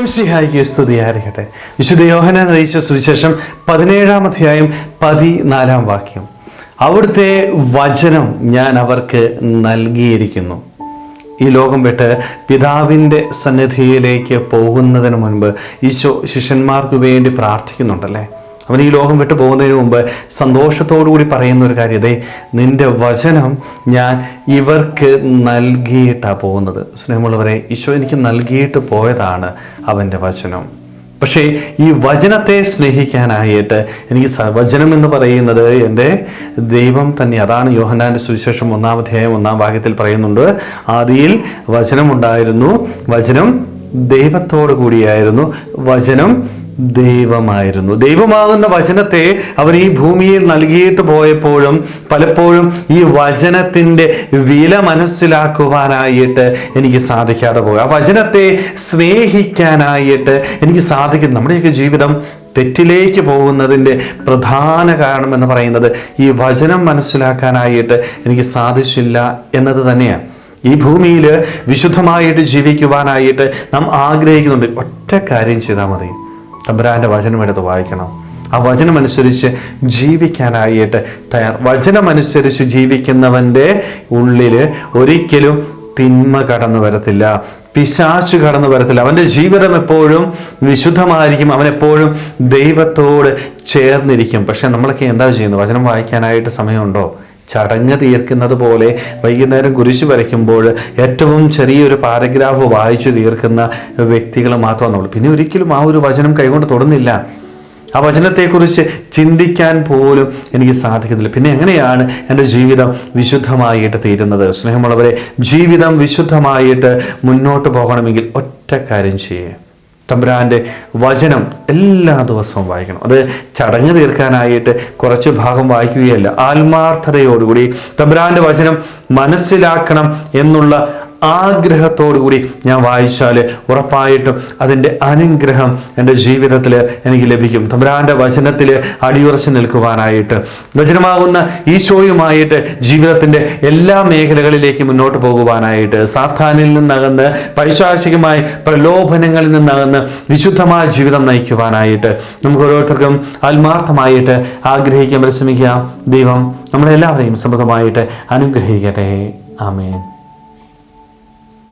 ഈശോംഷിഹായിക്ക് സ്തുതിയായിരിക്കട്ടെ വിശുദ്ധ യോഹന നയിച്ച സുവിശേഷം പതിനേഴാം അധ്യായം പതിനാലാം വാക്യം. അവിടുത്തെ വചനം ഞാൻ അവർക്ക് നൽകിയിരിക്കുന്നു. ഈ ലോകം വിട്ട് പിതാവിന്റെ സന്നിധിയിലേക്ക് പോകുന്നതിന് മുൻപ് ഈശോ ശിഷ്യന്മാർക്ക് വേണ്ടി പ്രാർത്ഥിക്കുന്നുണ്ടല്ലേ? അവൻ ഈ ലോകം വിട്ടു പോകുന്നതിന് മുമ്പ് സന്തോഷത്തോടു കൂടി പറയുന്ന ഒരു കാര്യം അതെ നിന്റെ വചനം ഞാൻ ഇവർക്ക് നൽകിയിട്ടാണ് പോകുന്നത്. സ്നേഹമുള്ളവരെ ഈശോ എനിക്ക് നൽകിയിട്ട് പോയതാണ് അവന്റെ വചനം. പക്ഷേ ഈ വചനത്തെ സ്നേഹിക്കാനായിട്ട് എനിക്ക് വചനം എന്ന് പറയുന്നത് എന്റെ ദൈവം തന്നെ. അതാണ് യോഹന്നാന്റെ സുവിശേഷം ഒന്നാമധ്യായം ഒന്നാം ഭാഗ്യത്തിൽ പറയുന്നുണ്ട്. ആദിയിൽ വചനമുണ്ടായിരുന്നു. വചനം ദൈവത്തോടു കൂടിയായിരുന്നു വചനം ദൈവമായിരുന്നു. ദൈവമാകുന്ന വചനത്തെ അവൻ ഈ ഭൂമിയിൽ നൽകിയിട്ട് പോയപ്പോഴും പലപ്പോഴും ഈ വചനത്തിന്റെ വില മനസ്സിലാക്കുവാനായിട്ട് എനിക്ക് സാധിക്കാതെ പോകും ആ വചനത്തെ സ്നേഹിക്കാനായിട്ട് എനിക്ക് സാധിക്കും നമ്മുടെയൊക്കെ ജീവിതം തെറ്റിലേക്ക് പോകുന്നതിന്റെ പ്രധാന കാരണം എന്ന് പറയുന്നത് ഈ വചനം മനസ്സിലാക്കാനായിട്ട് എനിക്ക് സാധിച്ചില്ല എന്നത് തന്നെയാണ്. ഈ ഭൂമിയിൽ വിശുദ്ധമായിട്ട് ജീവിക്കുവാനായിട്ട് നാം ആഗ്രഹിക്കുന്നുണ്ട്. ഒറ്റ കാര്യം ചെയ്താൽ മതി. തമ്പുരാന്റെ വചനമെടുത്ത് വായിക്കണം. ആ വചനമനുസരിച്ച് ജീവിക്കാനായിട്ട് തയ്യാർ. വചനമനുസരിച്ച് ജീവിക്കുന്നവന്റെ ഉള്ളിൽ ഒരിക്കലും തിന്മ കടന്നു വരത്തില്ല. പിശാശു കടന്നു വരത്തില്ല. അവന്റെ ജീവിതം എപ്പോഴും വിശുദ്ധമായിരിക്കും. അവൻ എപ്പോഴും ദൈവത്തോട് ചേർന്നിരിക്കും. പക്ഷെ നമ്മളൊക്കെ എന്താ ചെയ്യുന്നത്? വചനം വായിക്കാനായിട്ട് സമയമുണ്ടോ? ചടങ്ങ് തീർക്കുന്നത് പോലെ വൈകുന്നേരം കുരിശ് വരയ്ക്കുമ്പോൾ ഏറ്റവും ചെറിയൊരു പാരഗ്രാഫ് വായിച്ചു തീർക്കുന്ന വ്യക്തികൾ മാത്രമാണ് നമ്മൾ പിന്നെ ഒരിക്കലും ആ ഒരു വചനം കൈകൊണ്ട് തൊടുന്നില്ല. ആ വചനത്തെക്കുറിച്ച് ചിന്തിക്കാൻ പോലും എനിക്ക് സാധിക്കുന്നില്ല. പിന്നെ എങ്ങനെയാണ് എന്റെ ജീവിതം വിശുദ്ധമായിട്ട് തീരുന്നത്? സ്നേഹമുള്ളവരെ ജീവിതം വിശുദ്ധമായിട്ട് മുന്നോട്ട് പോകണമെങ്കിൽ ഒറ്റ കാര്യം ചെയ്യുക തമ്പുരാന്റെ വചനം എല്ലാ ദിവസവും വായിക്കണം. അത് ചടങ്ങ് തീർക്കാനായിട്ട് കുറച്ച് ഭാഗം വായിക്കുകയല്ല. ആത്മാർത്ഥതയോടുകൂടി തമ്പുരാന്റെ വചനം മനസ്സിലാക്കണം എന്നുള്ള ആഗ്രഹത്തോടുകൂടി ഞാൻ വായിച്ചാൽ ഉറപ്പായിട്ടും അതിന്റെ അനുഗ്രഹം എന്റെ ജീവിതത്തിൽ എനിക്ക് ലഭിക്കും. തമ്പുരാന്റെ വചനത്തിൽ അടിയുറച്ച് നിൽക്കുവാനായിട്ട് വചനമാകുന്ന ഈശോയുമായിട്ട് ജീവിതത്തിന്റെ എല്ലാ മേഖലകളിലേക്ക് മുന്നോട്ട് പോകുവാനായിട്ട് സാത്താനിൽ നിന്നകന്ന് പൈശാചികമായ പ്രലോഭനങ്ങളിൽ നിന്നകന്ന് വിശുദ്ധമായ ജീവിതം നയിക്കുവാനായിട്ട് നമുക്ക് ഓരോരുത്തർക്കും ആത്മാർത്ഥമായിട്ട് ആഗ്രഹിക്കാൻ പരിശ്രമിക്കാം. ദൈവം നമ്മളെല്ലാവരെയും സമൃദ്ധമായിട്ട് അനുഗ്രഹിക്കട്ടെ. ആമേൻ.